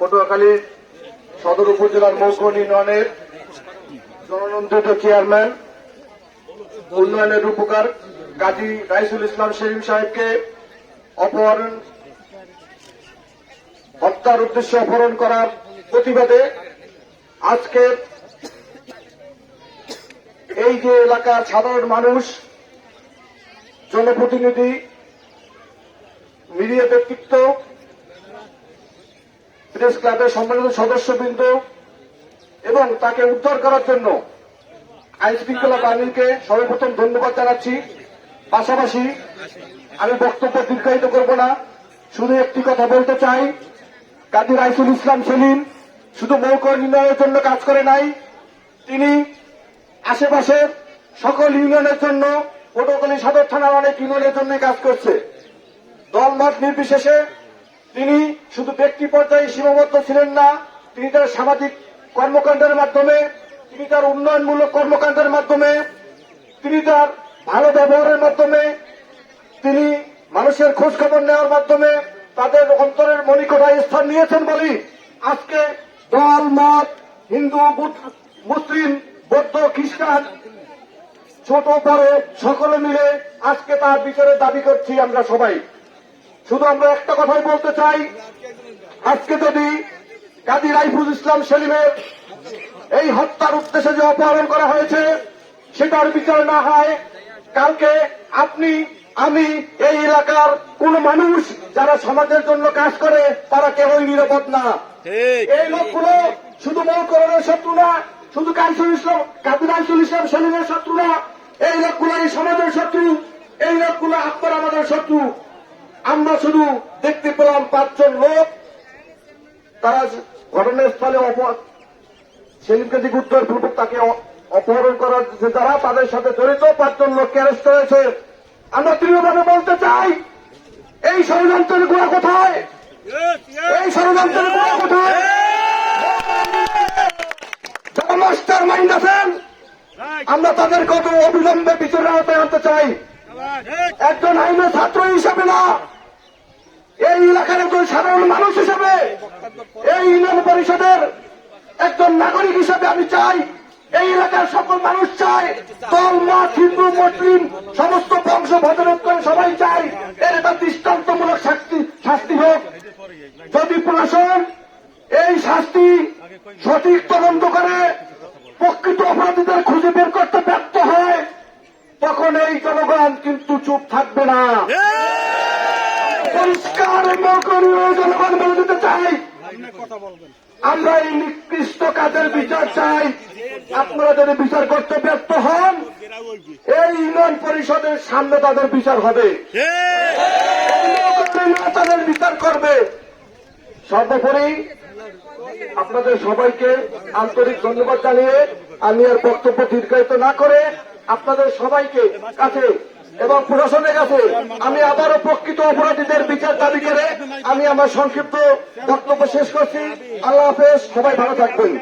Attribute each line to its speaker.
Speaker 1: পটুয়াখালী সদর উপজেলার মৌকন ইউনিয়নের জননন্দিত চেয়ারম্যান, উন্নয়নের রূপকার কাজী রাইসুল ইসলাম সেলিম সাহেবকে অপহরণ, হত্যার উদ্দেশ্যে অপহরণ করার প্রতিবাদে আজকে এই যে এলাকার সাধারণ মানুষ, জনপ্রতিনিধি মিডিয়া ব্যক্তিত্ব প্রেস ক্লাবের সম্মানিত সদস্যবৃন্দ এবং তাকে উদ্ধার করার জন্য আইন শৃঙ্খলা বাহিনীকে সর্বপ্রথম ধন্যবাদ জানাচ্ছি। পাশাপাশি আমি বক্তব্য দীর্ঘায়িত করব না, শুধু একটি কথা বলতে চাই। কাজী রাইসুল ইসলাম সেলিম শুধু মৌক নির্ণয়ের জন্য কাজ করে নাই, তিনি আশেপাশের সকল ইউনিয়নের জন্য পটুয়াখালী সদর থানার অনেক ইউনিয়নের জন্য কাজ করছে। দলমত নির্বিশেষে তিনি শুধু ব্যক্তি পর্যায়ে সীমাবদ্ধ ছিলেন না, তিনি তার সামাজিক কর্মকাণ্ডের মাধ্যমে, তিনি তার উন্নয়নমূলক কর্মকাণ্ডের মাধ্যমে, তিনি তার ভালো ব্যবহারের মাধ্যমে, তিনি মানুষের খোঁজ খবর নেওয়ার মাধ্যমে তাদের অন্তরের মণিকোঠায় স্থান নিয়েছেন বলি আজকে দল, মত, হিন্দু মুসলিম, বৌদ্ধ, খ্রিস্টান, ছোট, বড়, সকলে মিলে আজকে তার বিচারের দাবি করছি আমরা সবাই। শুধু আমরা একটা কথাই বলতে চাই। আজকে যদি কাজী রাইফুল ইসলাম সেলিমের এই হত্যার উদ্দেশ্যে যে অপহরণ করা হয়েছে সেটার বিচার না হয় কালকে আপনি আমি এই এলাকার কোন মানুষ যারা সমাজের জন্য কাজ করে তারা কেউই নিরাপদ না। এই লোকগুলো শুধু মৌকরণের শত্রু না শুধু কাইসুল ইসলাম কাজী রাইসুল ইসলাম সেলিমের শত্রু না এই লোকগুলো এই সমাজের শত্রু এই লোকগুলো আপনার আমাদের শত্রু। আমরা শুধু দেখতে পেলাম পাঁচজন লোক। তারা ঘটনাস্থলে সেলিমকে দিকে উত্তর পূর্বক তাকে অপহরণ করার যে যারা তাদের সাথে জড়িত পাঁচজন লোককে অ্যারেস্ট হয়েছে আমরা দৃঢ়ভাবে বলতে চাই, এই ষড়যন্ত্রের গোড়া কোথায়? এই ষড়যন্ত্রের গোড়া কোথায়? মাস্টার মাইন্ড আছেন, আমরা তাদের কত অবিলম্বে বিচারের আওতায় আনতে চাই। একজন আইনের ছাত্র হিসাবে না এই এলাকার একজন সাধারণ মানুষ হিসাবে এই ইউনিয়ন পরিষদের একজন নাগরিক হিসাবে আমি চাই, এই এলাকার সকল মানুষ চাই, দল মত হিন্দু, মুসলিম, সমস্ত বংশ ভদ্রত করে সবাই চাই, এর একটা দৃষ্টান্তমূলক শাস্তি শাস্তি হোক। যদি প্রশাসন এই শাস্তি সঠিক তদন্ত করে, প্রকৃত অপরাধীদের খুঁজে বের করতে ব্যর্থ হয়, তখন এই জনগণ কিন্তু চুপ থাকবে না। পরিষ্কার আমরা এই নিকৃষ্ট কাজের বিচার চাই। আপনারা যদি বিচার করতে ব্যর্থ হন, এই ইউনিয়ন পরিষদের সামনে তাদের বিচার হবে। তাদের বিচার করবে। সর্বোপরি আপনাদের সবাইকে আন্তরিক ধন্যবাদ জানিয়ে আমি আর বক্তব্য দীর্ঘায়িত না করে আপনাদের সবাইকে কাছে এবং প্রশাসনের কাছে আমি আবারও প্রকৃত অপরাধীদের বিচার দাবি করে আমি আমার সংক্ষিপ্ত বক্তব্য শেষ করছি। আল্লাহ হাফেজ, সবাই ভালো থাকবেন।